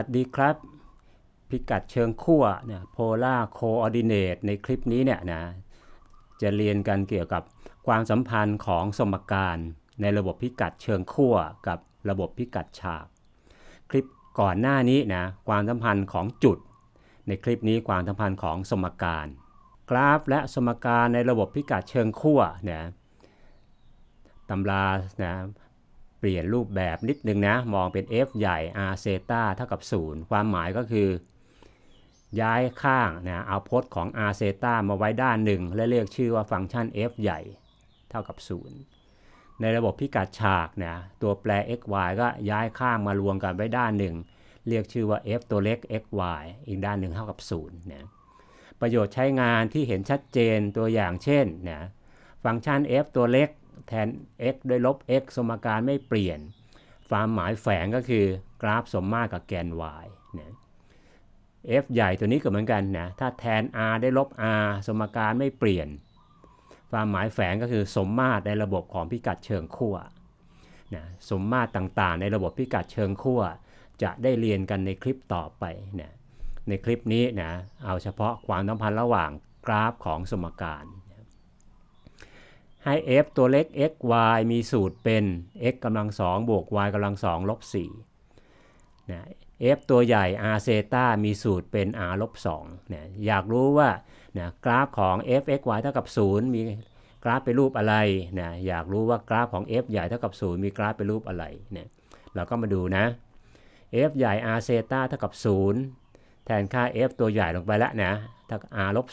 สวัสดีครับ พิกัดเชิงขั้วเนี่ยโพล่าโคออดิเนตในคลิปนี้เนี่ยนะจะเรียนกันเกี่ยวกับความสัมพันธ์ของสมการในระบบพิกัดเชิงขั้วกับระบบพิกัดฉาก คลิปก่อนหน้านี้นะความสัมพันธ์ของจุด ในคลิปนี้ความสัมพันธ์ของสมการ กราฟและสมการในระบบพิกัดเชิงขั้วเนี่ยตำรานะ เปลี่ยนรูปแบบนิดนึงนะ มองเป็น f ใหญ่ r เซตาเท่ากับ 0 ความหมายก็คือ ย้ายข้างนะเอาพจน์ของ r เซตามาไว้ด้านหนึ่ง และเรียกชื่อว่าฟังก์ชัน f ใหญ่ เท่ากับ 0 ในระบบพิกัดฉากนะตัวแปร x y ก็ย้ายข้างมารวมกันไว้ด้านหนึ่ง เรียกชื่อว่า f ตัวเล็ก x y อีกด้านหนึ่งเท่ากับ0นะประโยชน์ใช้งานที่เห็นชัดเจนตัวอย่างเช่นนะฟังก์ชัน f ตัวเล็ก แทน x ด้วยลบ x สมการไม่เปลี่ยน ความหมายแฝงก็คือกราฟสมมาตรกับแกน y นะ f ใหญ่ตัวนี้ก็เหมือนกันนะ ถ้าแทน r ได้ลบ r สมการไม่เปลี่ยน ความหมายแฝงก็คือสมมาตรในระบบของพิกัดเชิงขั้วนะสมมาตรต่างๆ ในระบบพิกัดเชิงขั้วจะได้เรียนกันในคลิปต่อไปนะในคลิปนี้นะเอาเฉพาะความสัมพันธ์ระหว่างกราฟของสมการ ให้ f ตัวเล็ก x y มีสูตรเป็น x กำลังสองบวก y กำลังสองลบ4นะ f ตัวใหญ่ r เซตามีสูตรเป็น r ลบ2นะอยากรู้ว่านะกราฟของ f x y เท่ากับ 0 มีกราฟเป็นรูปอะไรนะอยากรู้ว่ากราฟของ f ใหญ่เท่ากับ 0 มีกราฟเป็นรูปอะไรเนะเราก็มาดูนะ f ใหญ่ r เซตาเท่ากับ 0 แทนค่า f ตัวใหญ่ลงไปแล้วนะเท่ากับ r ลบ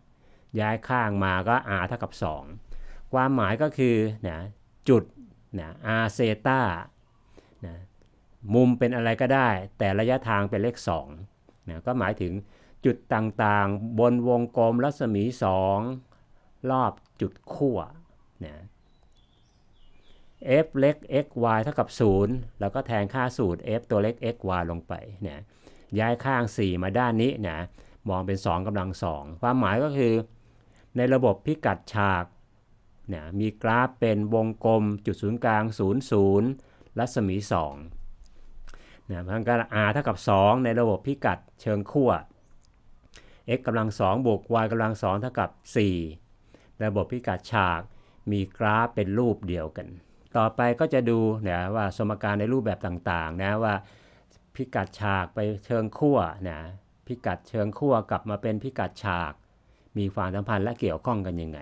2ย้ายข้างมาก็ r เท่ากับ 2 ความหมายก็คือนะจุดนะอาเซตานะมุมเป็นอะไรก็ได้ แต่ระยะทางเป็นเลข2นะก็หมายถึงจุดต่างๆ บนวงกลมรัศมี 2 รอบจุดขั้วนะ f เล็ก x y เท่ากับ 0 แล้วก็แทนค่าสูตร f ตัวเล็ก x y ลงไปนะย้ายข้าง 4 มาด้านนี้นะมองเป็น 2กำลัง 2 ความหมายก็คือ ในระบบพิกัดฉาก นะมีกราฟเป็นวงกลมจุดศูนย์กลาง 0 0 รัศมี2นะพันกัน r เท่ากับ 2 ในระบบพิกัดเชิงขั้ว x กำลัง2บวก y กำลัง2เท่ากับ 4 ระบบพิกัดฉากมีกราฟเป็นรูปเดียวกัน ต่อไปก็จะดูนะว่าสมการในรูปแบบต่างๆนะว่าพิกัดฉากไปเชิงขั้วนะพิกัดเชิงขั้วกลับมาเป็นพิกัดฉาก มีความสัมพันธ์และเกี่ยวข้องกันยังไง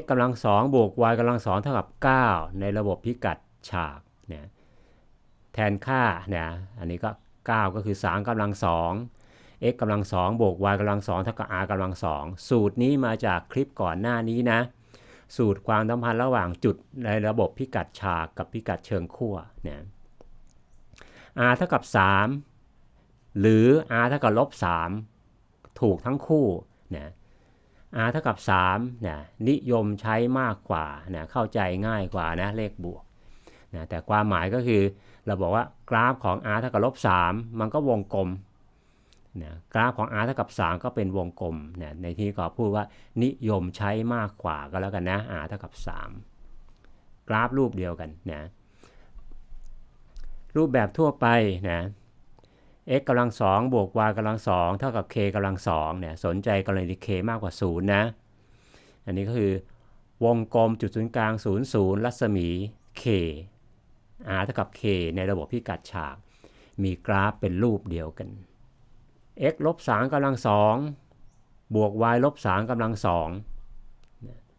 x กำลังสองบวก y กำลังสองเท่ากับ 9 ในระบบพิกัดฉากเนี่ยแทนค่าเนี่ยอันนี้ก็ 9 ก็คือ 3กำลังสอง x กำลังสองบวก y กำลังสองเท่ากับ r กำลังสองสูตรนี้มาจากคลิปก่อนหน้านี้นะ สูตรความสัมพันธ์ระหว่างจุดในระบบพิกัดฉากกับพิกัดเชิงขั้วเนี่ย r เท่ากับ 3 หรือ r เท่ากับลบ3ถูกทั้งคู่เนี่ย r เท่ากับ3นะนิยมใช้มากกว่านะเข้าใจง่ายกว่านะเลขบวกนะแต่ความหมายก็คือเราบอกว่ากราฟของ r เท่ากับลบ3มันก็วงกลมนะกราฟของ r เท่ากับ 3 ก็เป็นวงกลมนะในที่ก็พูดว่านิยมใช้มากกว่าก็แล้วกันนะ r เท่ากับ 3 กราฟรูปเดียวกันนะรูปแบบทั่วไปนะ x กำลังสองบวก y กำลังสองเท่ากับ k กำลังสองเนี่ยสนใจกรณี k มากกว่า 0 นะ อันนี้ก็คือ วงกลมจุดศูนย์กลาง 0 0 รัศมี k r เท่ากับ k ในระบบพิกัดฉาก มีกราฟเป็นรูปเดียวกัน x ลบ3กำลังสองบวก y ลบ3กำลังสอง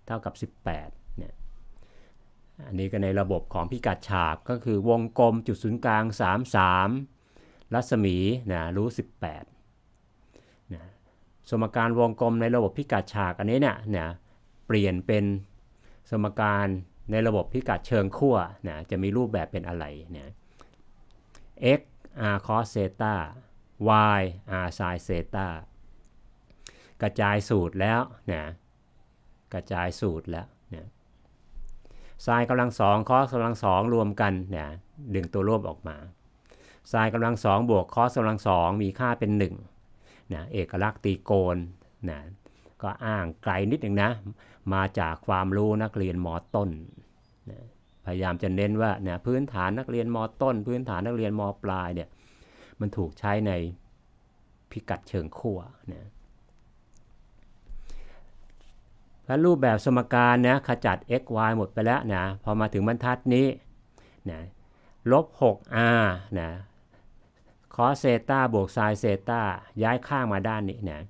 เท่ากับ 18เนี่ยอันนี้ก็ในระบบของพิกัดฉากก็คือวงกลมจุดศูนย์กลาง 3 3 รัศมีนะรู้ 18นะสมการวงกลมในระบบพิกัดฉากอันนี้เนี่ยนะเปลี่ยนเป็นสมการในระบบพิกัดเชิงขั้วนะจะมีรูปแบบเป็นอะไรเนี่ย x r cos เซตา y r sin เซตากระจายสูตรแล้วนะกระจายสูตรแล้วนะไซน์กำลังสองคอสกำลังสองรวมกันนะดึงตัวร่วมออกมา ไซน์กำลังสองบวกคอสกำลังสองมีค่าเป็น1นะเอกลักษณ์ตีโกนนะก็อ้างไกลนิดหนึ่งนะ มาจากความรู้นักเรียนมต้นนะพยายามจะเน้นว่าเนี่ยพื้นฐานนักเรียนมต้น พื้นฐานนักเรียนมปลายเนี่ยมันถูกใช้ในพิกัดเชิงขั้วนะแล้วรูปแบบสมการนะขจัด x y หมดไปแล้วนะพอมาถึงบรรทัดนี้นะลบ 6r นะ คอสเซตาบวกไซเซตาย้ายข้างมาด้านนี้นะ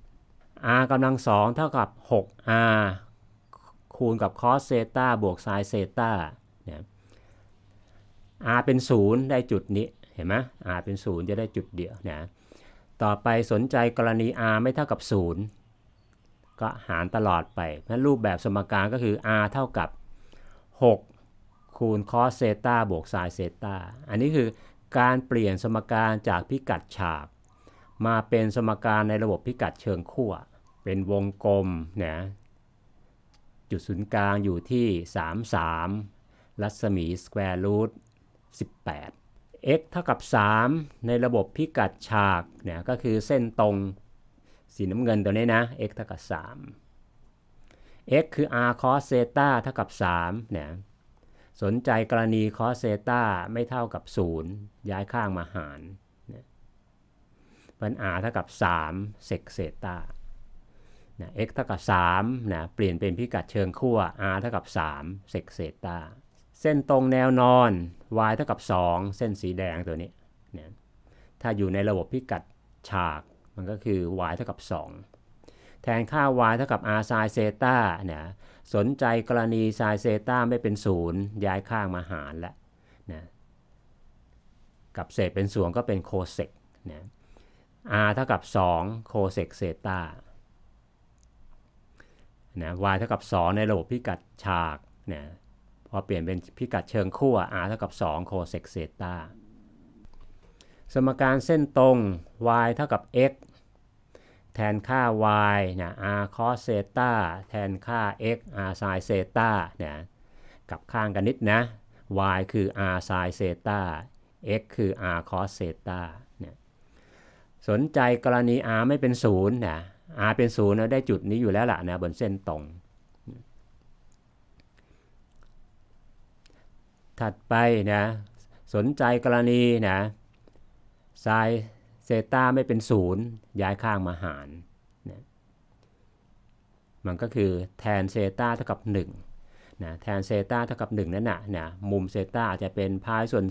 r กำลังสองเท่ากับ 6r คูณกับคอสเซตาบวกไซเซตานะ r เป็น 0 ได้จุดนี้ เห็นไหม r เป็น 0 จะได้จุดเดียวนะ ต่อไปสนใจกรณี r ไม่เท่ากับ 0 ก็หารตลอดไปนั้นรูปแบบสมการก็คือ r เท่ากับ 6 คูณคอสเซตาบวกไซเซตาอันนี้คือ การเปลี่ยนสมการจากพิกัดฉาก มาเป็นสมการในระบบพิกัดเชิงขั้ว เป็นวงกลมนะจุดศูนย์กลางอยู่ที่ 33 รัศมีสแควร์รูท18 x เท่ากับ 3 ในระบบพิกัดฉากเนี่ยก็คือเส้นตรงสีน้ำเงินตัวนี้นะ x เท่ากับ 3 x คือ r cos เซต้าเท่ากับ3เนี่ย สนใจกรณี cos เซตาไม่เท่ากับ 0 ย้ายข้างมาหารเนี่ยเป็น r เท่ากับ 3 เซกเซตานะ x เท่ากับ3นะเปลี่ยนเป็นพิกัดเชิงขั้ว r เท่ากับ 3 เซกเซตาเส้นตรงแนวนอน y เท่ากับ 2 เส้นสีแดงตัวนี้นะถ้าอยู่ในระบบพิกัดฉากมันก็คือ y เท่ากับ 2 ทนค่า y เท่ากับ r sin เซตาเนะสนใจกรณี sin เซตาไม่เป็น0ย้ายข้างมาหารแล้วนะกับเศษเป็นส่วนก็เป็นโคเซกนะ r เท่ากับ 2 โคเซกเซตานะ y เท่ากับ 2 ในระบบพิกัดฉากนะพอเปลี่ยนเป็นพิกัดเชิงขั้ว r เท่ากับ 2 โคเซกเซตาสมการเส้นตรง y เท่ากับ x แทนค่า y เนะ r cos เซตาแทนค่า x r sin เซตานะกับข้างกันนิดนะ y คือ r sin เซตา x คือ r cos เซตานะสนใจกรณี r ไม่เป็น0นะ r เป็น0นะได้จุดนี้อยู่แล้วล่ะนะบนเส้นตรง ถัดไปนะสนใจกรณีนะไซ เซตาไม่เป็นศูนย์ย้ายข้างมาหารนะมันก็คือแทนเซตาเท่ากับ1นะแทนเซตาเท่ากับ1นั่นนะนะมุมเซตาจะเป็นพายส่วน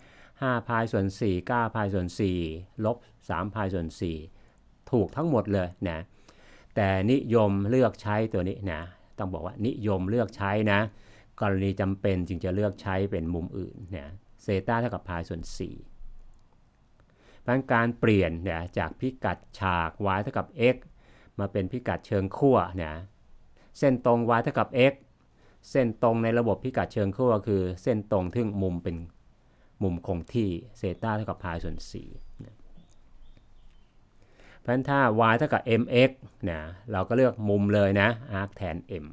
4 5พายส่วน4 9พายส่วน4ลบ3พายส่วน4ถูกทั้งหมดเลยนะแต่นิยมเลือกใช้ตัวนี้นะต้องบอกว่านิยมเลือกใช้นะกรณีจำเป็นจึงจะเลือกใช้เป็นมุมอื่นนะเซตาเท่ากับพายส่วน4 เพราะการเปลี่ยนเนี่ยจากพิกัดฉาก y เท่ากับ x มาเป็นพิกัดเชิงขั้วเนี่ยเส้นตรง y เท่ากับ x เส้นตรงในระบบพิกัดเชิงขั้วคือ เส้นตรงที่งมุมเป็นมุมคงที่เซต้าเท่ากับพายส่วน4นะเพราะฉะนั้นถ้า y เท่ากับ mx นะเราก็เลือกมุมเลยนะ arc แทน m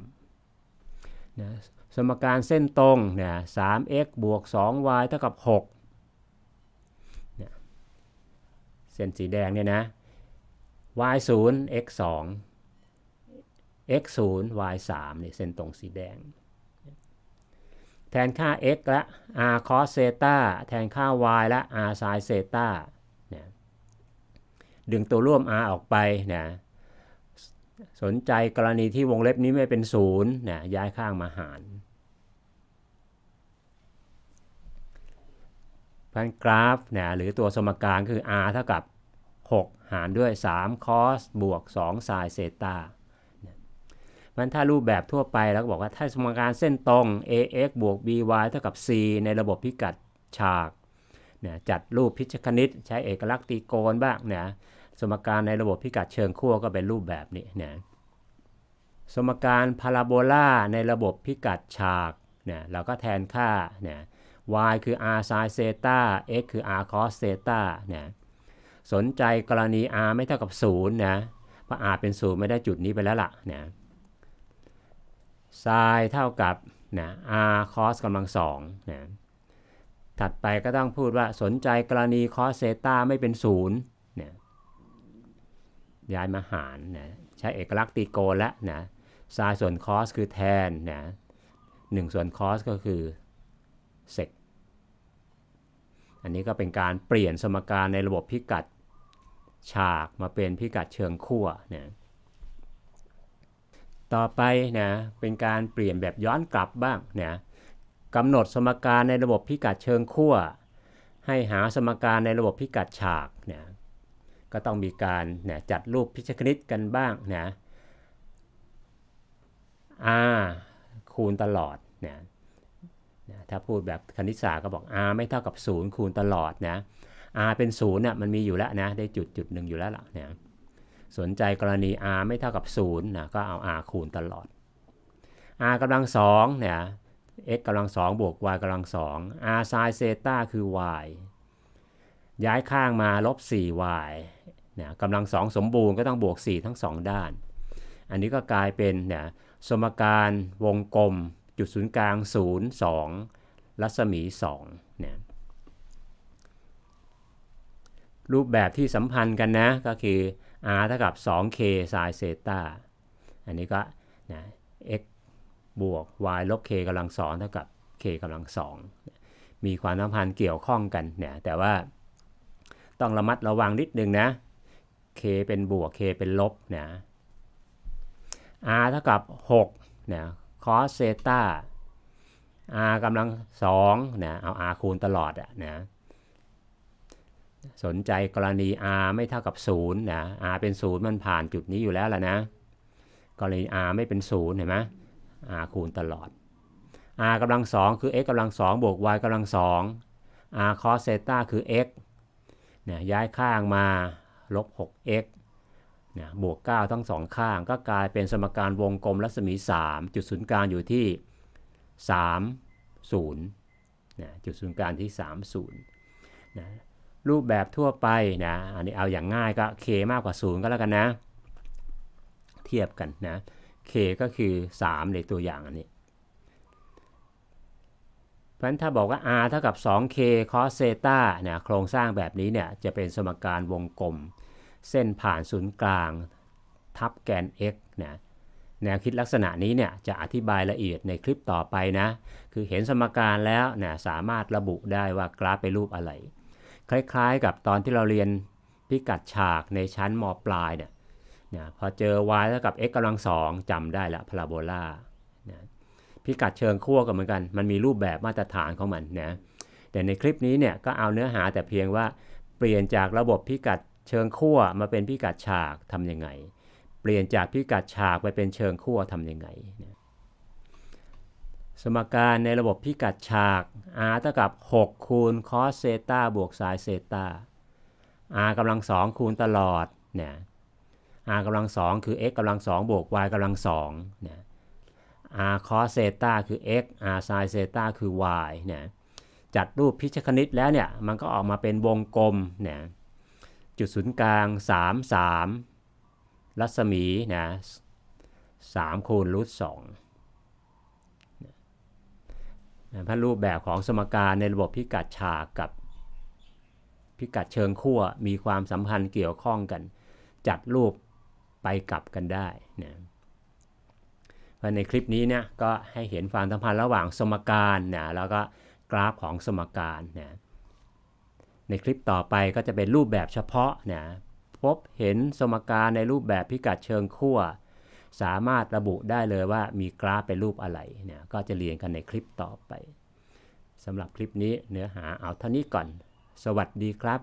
นะสมการเส้นตรงเนี่ย 3x บวก 2y เท่ากับ6เส้นสีแดงเนี่ยนะ y 0 x 2 x 0 y 3นี่เส้นตรงสีแดง แทนค่า x ละ r cos เซตาแทนค่า y และ r sin เซตาเนี่ยดึงตัวร่วม r ออกไปนะสนใจกรณีที่วงเล็บนี้ไม่เป็นศูนย์นะย้ายข้างมาหาร พันกราฟเนะหรือตัวสมการคือ r เท่ากับ 6 หารด้วย 3 cos บวก2 sin เซตามันถ้ารูปแบบทั่วไปแล้วก็บอกว่าถ้าสมการเส้นตรง ax บวก by เท่ากับ c ในระบบพิกัดฉากนะจัดรูปพิชคณิตใช้เอกลักษณ์ตรีโกนบ้างเนะสมการในระบบพิกัดเชิงขั้วก็เป็นรูปแบบนี้นะสมการพาราโบลาในระบบพิกัดฉากเนี่ยเราก็แทนค่าเนี่ย y คือ r sin เซตา x คือ r cos เซตาเนี่ยสนใจกรณี r ไม่เท่ากับ0นะเพราะ r เป็น0ไม่ได้จุดนี้ไปแล้วล่ะนะ sin เท่ากับนะ r cos กำลังสองนะถัดไปก็ต้องพูดว่าสนใจกรณี cos เซตาไม่เป็น0นะย้ายมาหารนะใช้เอกลักษณ์ตีโกนแล้วนะ sin ส่วน cos คือแทนนะ1ส่วน cos ก็คือ sec อันนี้ก็เป็นการเปลี่ยนสมการในระบบพิกัดฉากมาเป็นพิกัดเชิงขั้วนะต่อไปนะเป็นการเปลี่ยนแบบย้อนกลับบ้างนะกำหนดสมการในระบบพิกัดเชิงขั้วให้หาสมการในระบบพิกัดฉากนะก็ต้องมีการนะจัดรูปพิชคณิตกันบ้างนะ r คูณตลอด นะถ้าพูดแบบคณิตศาสตร์ก็บอก r ไม่เท่ากับ 0 คูณตลอดนะ r เป็น0เนี่ยมันมีอยู่แล้วนะได้จุดจุดหนึ่งอยู่แล้วล่ะนะสนใจกรณี r ไม่เท่ากับ0นะก็เอา r คูณตลอด r กำลัง2เนี่ย x กำลัง2บวก y กำลัง2 r sin เซตาคือ y ย้ายข้างมาลบ 4y เนี่ยกำลัง 2 สมบูรณ์ก็ต้องบวก 4 ทั้ง 2 ด้าน อันนี้ก็กลายเป็นเนี่ยสมการวงกลม จุดศูนย์กลาง 0 2 รัศมี2เนี่ยรูปแบบที่สัมพันธ์กันนะ ก็คือ r เท่ากับ 2k sin เซตาอันนี้ก็นะ x บวก y ลบ k กำลังสองเท่ากับ k กำลังสองมีความสัมพันธ์เกี่ยวข้องกันเนี่ยแต่ว่าต้องระมัดระวังนิดนึงนะ k เป็นบวก k เป็นลบนะ r เท่ากับ6นะ cos เซตา r กำลัง2นะเอา r คูณตลอดอะนะสนใจกรณี r ไม่เท่ากับ0นะ r เป็น 0 มันผ่านจุดนี้อยู่แล้วล่ะนะ กรณี r ไม่เป็น0เห็นไหม r คูณตลอด r กำลัง2คือ x กำลัง2บวก y กำลัง2 r cos เซตาคือ x เนี่ยย้ายข้างมาลบ 6x เนี่ยบวก 9 ทั้งสองข้างก็กลายเป็นสมการวงกลมรัศมี 3 จุดศูนย์กลางอยู่ที่ 3 0นะจุดศูนย์กลางที่ 3 0นะรูปแบบทั่วไปนะอันนี้เอาอย่างง่ายก็ k มากกว่า 0 ก็แล้วกันนะ เทียบกันนะ k ก็คือ 3 ในตัวอย่างอันนี้เพราะฉะนั้นถ้าบอกว่า r เท่ากับ 2k cos เซตาเนี่ยโครงสร้างแบบนี้เนี่ยจะเป็นสมการวงกลม เส้นผ่านศูนย์กลาง ทับแกน x นะแนวคิดลักษณะนี้เนี่ยจะอธิบายละเอียดในคลิปต่อไปนะ คือเห็นสมการแล้วเนี่ยสามารถระบุได้ว่ากราฟเป็นรูปอะไร คล้ายๆกับตอนที่เราเรียนพิกัดฉากในชั้นมปลายเนี่ยนะพอเจอ y เท่ากับ x กำลังสองจำได้ละพาราโบลานะพิกัดเชิงขั้วก็เหมือนกัน มันมีรูปแบบมาตรฐานของมันนะแต่ในคลิปนี้เนี่ยก็เอาเนื้อหาแต่เพียงว่าเปลี่ยนจากระบบพิกัด เชิงขั้วมาเป็นพิกัดฉากทำยังไง เปลี่ยนจากพิกัดฉากไปเป็นเชิงขั้วทำยังไง สมการในระบบพิกัดฉาก r เท่ากับ 6 คูณ cos เซตาบวก sin เซตา r กำลัง2คูณตลอดเนี่ย r กำลัง2คือ x กำลัง2บวก y กำลัง2เนี่ย r cos เซตาคือ x r sin เซตาคือ y เนี่ยจัดรูปพิชคณิตแล้วเนี่ย มันก็ออกมาเป็นวงกลมเนี่ย จุดศูนย์กลาง 3 3 รัศมีนะ3คูณรูท2นะพันรูปแบบของสมการในระบบพิกัดฉากกับพิกัดเชิงขั้วมีความสัมพันธ์เกี่ยวข้องกัน จัดรูปไปกลับกันได้นะในคลิปนี้เนี่ยก็ให้เห็นความสัมพันธ์ระหว่างสมการนะแล้วก็กราฟของสมการนะ ในคลิปต่อไปก็จะเป็นรูปแบบเฉพาะนะพบเห็นสมการในรูปแบบพิกัดเชิงขั้ว สามารถระบุได้เลยว่ามีกราฟเป็นรูปอะไรเนี่ยก็จะเรียนกันในคลิปต่อไปสำหรับคลิปนี้เนื้อหาเอาเท่านี้ก่อน สวัสดีครับ